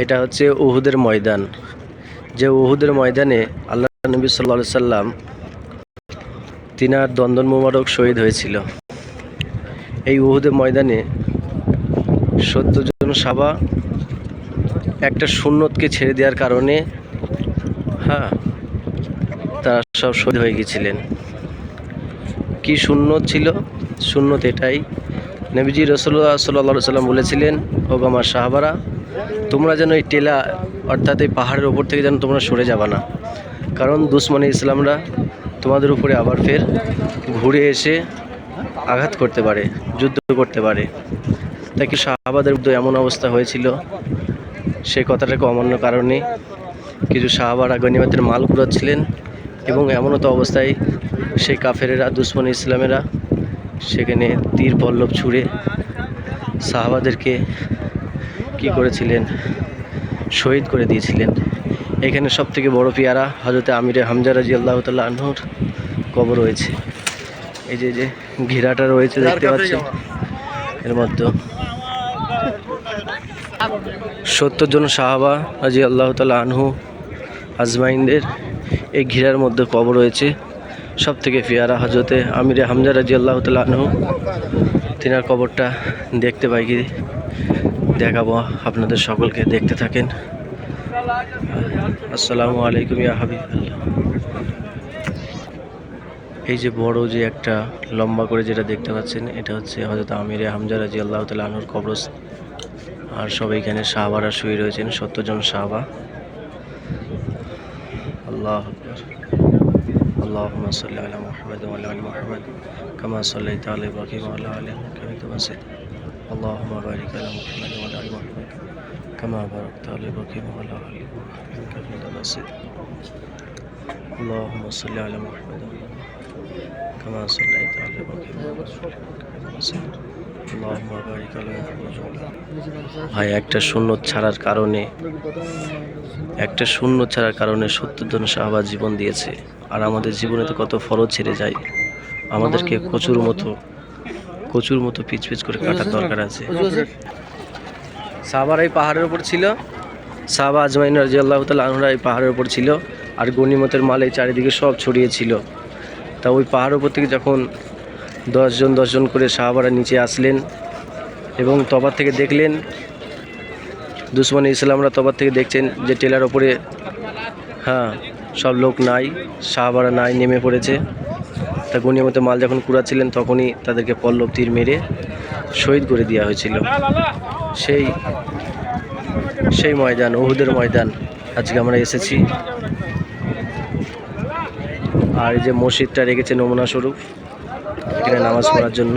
এটা হচ্ছে উহুদের ময়দান। যে উহুদের ময়দানে আল্লাহ নবী সাল্লা সাল্লাম তিনার দন্দন মোবারক শহীদ হয়েছিল। এই উহুদের ময়দানে সত্তর জন সাবা একটা সুন্নতকে ছেড়ে দেওয়ার কারণে হ্যাঁ তারা সব শহীদ হয়ে গিয়েছিলেন কি সুন্নত ছিল? সুন্নত এটাই নবীজি রসল্লাহ সাল্লা সাল্লাম বলেছিলেন, ও আমার সাহাবারা, তোমরা যেন এই টেলা, অর্থাৎ এই পাহাড়ের ওপর থেকে যেন তোমরা সরে যাবা না। কারণ দুশ্মনে ইসলামরা তোমাদের উপরে আবার ফের ঘুরে এসে আঘাত করতে পারে, যুদ্ধ করতে পারে। তাই কি সাহাবাদের মধ্যে এমন অবস্থা হয়েছিল? সেই কথাটাকে অমান্য কারণে কিছু সাহাবারা গনিমতের মাল কুড়াচ্ছিলেন এবং এমনও তো অবস্থায় সেই কাফেরেরা, দুশ্মন ইসলামেরা সেখানে তীর পল্লব ছুঁড়ে সাহাবাদেরকে কি করেছিলেন? শহীদ করে দিয়েছিলেন। এখানে সব থেকে বড় পেয়ারা হজরতে আমিরে হামজা রাজি আল্লাহ তাল্লাহ আনহুর কবর রয়েছে। এই যে যে ঘেরাটা রয়েছে দেখতে পাচ্ছেন। এর মধ্যে সত্তর জন সাহাবা রাজি আল্লাহ তাল্লাহ আনহু আজমাইনদের এই ঘিরার মধ্যে কবর রয়েছে। সব থেকে পেয়ারা হজরতে আমির হামজা রাজি আল্লাহ আনহু। তিনার কবরটা দেখতে পাই কি? দেখাবো আপনাদের সকলকে, দেখতে থাকেন। আসসালামু আলাইকুম ইয়া হাবিবাল্লাহ। এই যে বড় যে একটা লম্বা করে যেটা দেখতে পাচ্ছেন, এটা হচ্ছে হজরত আমিরে হামজা রাজি আল্লাহ আনহুর কবরস্থান আর সবাই এখানে সাহাবারা শুয়ে রয়েছেন, সত্তর জন আল্লাহ اللهم صل على محمد وعلى آل محمد كما صليت على إبراهيم وعلى آل إبراهيم إنك مجيد. اللهم بارك على محمد وعلى آل محمد كما باركت على إبراهيم وعلى إنك حميد مجيد. اللهم صل على محمد وعلى محمد كما صليت على ابراهيم وعلى ال ابراهيم انك مجيد اللهم بارك على محمد وعلى ال ভাই একটা শূন্য ছাড়ার কারণে একটা শূন্য ছাড়ার কারণে সত্তর জন সাহাবা জীবন দিয়েছে আর আমাদের জীবনে তো কত ফরজ ছেড়ে যায় আমাদেরকে কচুর মতো কচুর মতো পিচ পিচ করে কাটার দরকার আছে সাহাবার এই পাহাড়ের উপর ছিল সাহাবা আজমাইন রাজি আল্লাহ তাল আনহরা এই পাহাড়ের উপর ছিল আর গনিমতের মাল এই চারিদিকে সব ছড়িয়ে ছিল তা ওই পাহাড়ের উপর থেকে যখন দশজন দশজন করে সাহাবারা নিচে আসলেন এবং তবার থেকে দেখলেন, দুশ্মন ইসলামরা তবার থেকে দেখছেন যে টেলার ওপরে হ্যাঁ সব লোক নাই, সাহাবারা নাই, নেমে পড়েছে। তা গনিমতে মাল যখন কুড়াচ্ছিলেন তখনই তাদেরকে পল্লব তীর মেরে শহীদ করে দেওয়া হয়েছিল। সেই সেই ময়দান ওহুদের ময়দান আজকে আমরা এসেছি। আর এই যে মসজিদটা রেখেছে নমুনা স্বরূপ। এখানে নামাজ পড়ার জন্য।